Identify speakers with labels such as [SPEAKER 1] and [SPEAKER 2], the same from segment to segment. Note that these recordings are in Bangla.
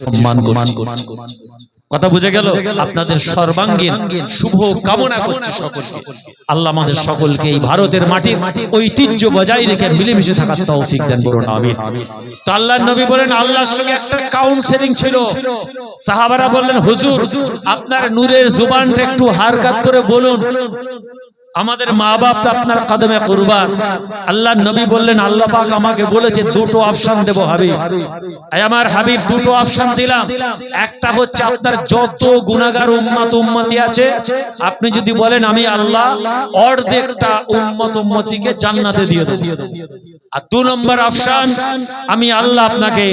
[SPEAKER 1] সম্মান করছি। কথা বুঝে গেল? আপনাদের সর্বাঙ্গীন শুভ কামনা করছে সকলকে। আল্লাহ আমাদের সকলকে এই ভারতের মাটির ঐতিহ্য বজায় রেখে মিলেমিশে থাকার তৌফিক দেন বলুন আমিন। তো আল্লাহর নবী বলেন আল্লাহর সঙ্গে একটা কাউন্সেলিং ছিল। সাহাবারা বললেন হুজুর আপনার নূরের জুবানটা একটু হারকাত করে বলুন। আমাদের মা বাপ তো আপনার কদমে কুরবান। আল্লাহ নবী বললেন আল্লাহ পাক আমাকে বলেছে দুটো অপশন দেব হাবিব। আমার হাবিব দুটো অপশন দিলাম। একটা হচ্ছে আপনার যত গুনাহগার উম্মত উম্মতি আছে আপনি যদি বলেন আমি আল্লাহ অর্ধেকটা উম্মত উম্মতিকে জান্নাতে দিয়ে দেব। আর দু নম্বর অপশন আমি আল্লাহ আপনাকে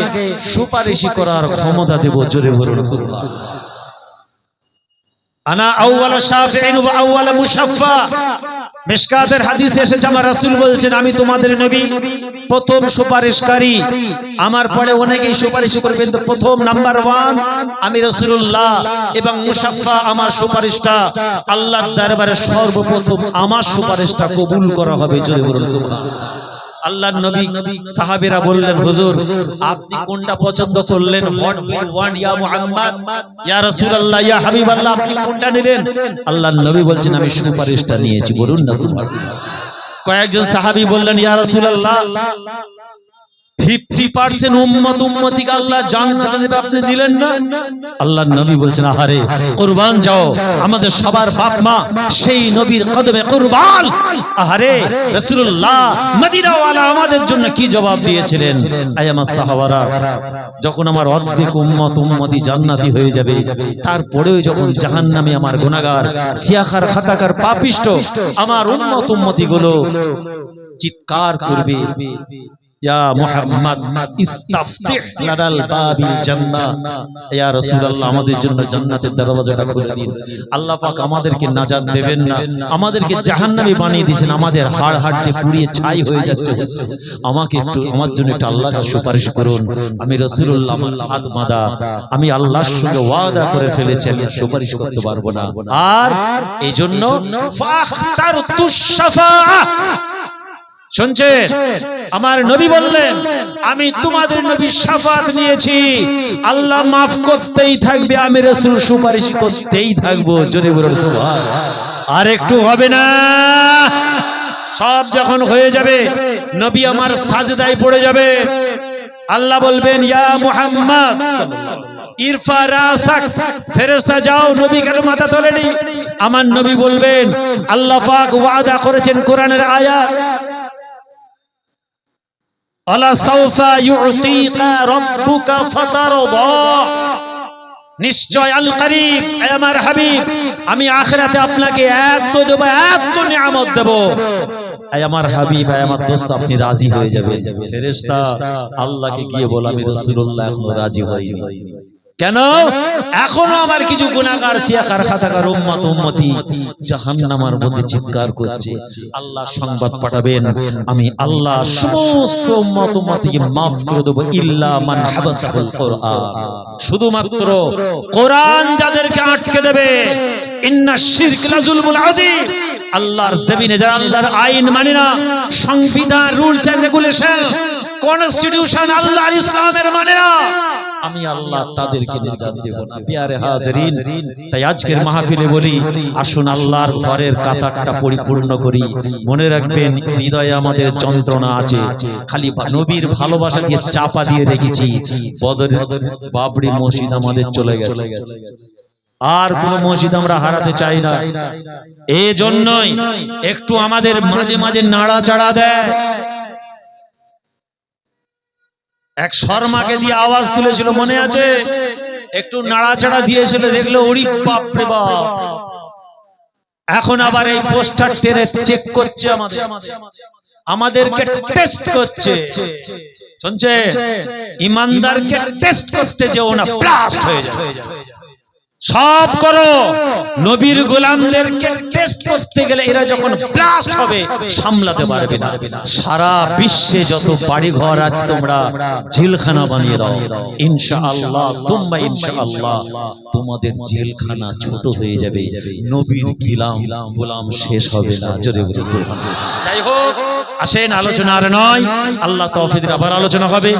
[SPEAKER 1] সুপারিশি করার ক্ষমতা দেব জোরে বলুন। আনা আউওয়ালা শাফিঈন ওয়া আউওয়ালা মুশাফফা। মিশকাতের হাদিসে এসেছে, আমার বলছেন, আমি তোমাদের নবী, প্রথম সুপারিশকারী। আমার পরে অনেকেই সুপারিশ করবে, কিন্তু প্রথম নাম্বার ওয়ান, আমি রাসূলুল্লাহ এবং মুশাফফা আমার সুপারিশটা। আল্লাহর দরবারে সর্বপ্রথম আমার সুপারিশটা কবুল করা হবে। জোরে আল্লাহর নবী সাহাবীরা বললেন হুজুর আপনি কোনটা পছন্দ করলেন হট উইল ওয়ান ইয়া মুহাম্মদ ইয়া রাসূলুল্লাহ ইয়া হাবিবাল্লাহ আপনি কোনটা নিলেন আল্লাহর নবী বলছেন আমি সুপারিশটা নিয়েছি বলুন না সুবহানাল্লাহ কয়েকজন সাহাবী বললেন ইয়া রাসূলুল্লাহ 50% উম্মত উম্মতিকে আল্লাহ জান্নাতে দেবে, আপনি দিলেন না? আল্লাহর নবী বলছেন, আহারে, কুরবান যাও, আমাদের জন্য কি জবাব দিয়েছিলেন? যখন আমার অর্ধেক উম্মত উম্মতি জান্নাতি হয়ে যাবে, তারপরেও যখন জাহান্নামে আমার গুনাহগার, সিয়াখার খাতাকার পাপিষ্ট আমার উম্মত উম্মতি গুলো চিৎকার করবে। ইয়া মুহাম্মদ ইস্তাফতিহ লানাল বাবিল জান্নাহ ইয়া রাসূলুল্লাহ আমাদের জন্য জান্নাতের দরওয়াজাটা খুলে দিন। আল্লাহ পাক আমাদেরকে নাজাত দেবেন না। আমাদেরকে জাহান্নামী বানিয়ে দিয়েছেন। আমাদের হাড় পুড়িয়ে ছাই হয়ে যাচ্ছে। আমাকে একটু আমার জন্য একটু আল্লাহর সুপারিশ করুন। আমি রাসূলুল্লাহ হাত আমি আল্লাহর সঙ্গে ওয়াদা করে ফেলেছি আমি সুপারিশ করতে পারব না। আর এই জন্য শুনছেন আমার নবী বললেন আমি তোমাদের নবী সাফাত নিয়েছি। আল্লাহ মাফ করতেই থাকবে আমি রসুল সুপারিশ করতেই থাকব। জোরে বলুন আর একটু হবে না। সব যখন হয়ে যাবে নবী আমার সাজদায় পড়ে যাবে। আল্লাহ বলবেন ইয়া মুহাম্মদ ইরফা রাসাক ফেরেশতা যাও নবী কেন মাথা তোলেনি? আমার নবী বলবেন আল্লাহ পাক ওয়াদা করেছেন কোরআনের আয়াত। নিশ্চয় আল আমার হাবিব, আমি আখিরাতে আপনাকে দেবো আমার আপনি রাজি হয়ে যাবে ফেরেশতা, আল্লাহকে গিয়ে বল, আমি কেন? এখনও আমার কিছু গুনাহগার সিয়াকার, খাতাকার, উম্মত, উম্মতি জাহান্নামের মধ্যে চিৎকার করছে। আল্লাহ সংবাদ পাঠাবেন, আমি আল্লাহ সমস্ত উম্মত, উম্মতিকে maaf করে দেব ইল্লা মান হাবাসাহুল কোরআন। শুধুমাত্র কোরআন যাদেরকে আটকে দেবে, ইন্না শিরক লাজুলমুল আযীম আল্লাহর জমিনে যারা আল্লাহর আইন মানে না, সংবিধান, রুলস এন্ড রেগুলেশন, কনস্টিটিউশন আল্লাহর ইসলামের মানে না আমি আল্লাহ তাদেরকে নিজাত দেব না পিয়ারে হাজরিন তাই আজকের মাহফিলে বলি আসুন আল্লাহর ঘরের কাতারটা পরিপূর্ণ করি। মনে রাখবেন হৃদয়ে আমাদের যন্ত্রণা আছে। খালি নবীর ভালোবাসা দিয়ে চাপা দিয়ে রেখেছি বদর বাবরি মসজিদ আমাদের চলে গেছে। আর কোন মসজিদ আমরা হারাতে চাই না। এই জন্যই একটু আমাদের মাঝে মাঝে নাড়াচাড়া দেয়। এক শর্মাকে দিয়ে আওয়াজ তুলেছিল মনে আছে? একটু নাড়াচাড়া দিয়েছিল দেখল ওরি বাপরে বাপ! এখন আবার এই পোস্টার টেনে চেক করছে আমাদের। আমাদেরকে টেস্ট করছে। শুনছে ইমানদারকে টেস্ট করতে যেও না ব্লাস্ট হয়ে যাবে। সব করো। নবীর গোলামদেরকে টেস্ট করতে গেলে এরা যখন ব্লাস্ট হবে, সামলাতে পারবে না। সারা বিশ্বে যত বাড়ি ঘর আছে তোমরা, জেলখানা বানিয়ে দাও। ইনশাআল্লাহ, সুম্মা ইনশাআল্লাহ, তোমাদের জেলখানা ছোট হয়ে যাবে। নবীর গোলাম গোলাম শেষ হবে না। জোরে বলে যাই হোক, আসেন, আলোচনা আর নয়। আল্লাহ তৌফিক আবার আলোচনা হবে।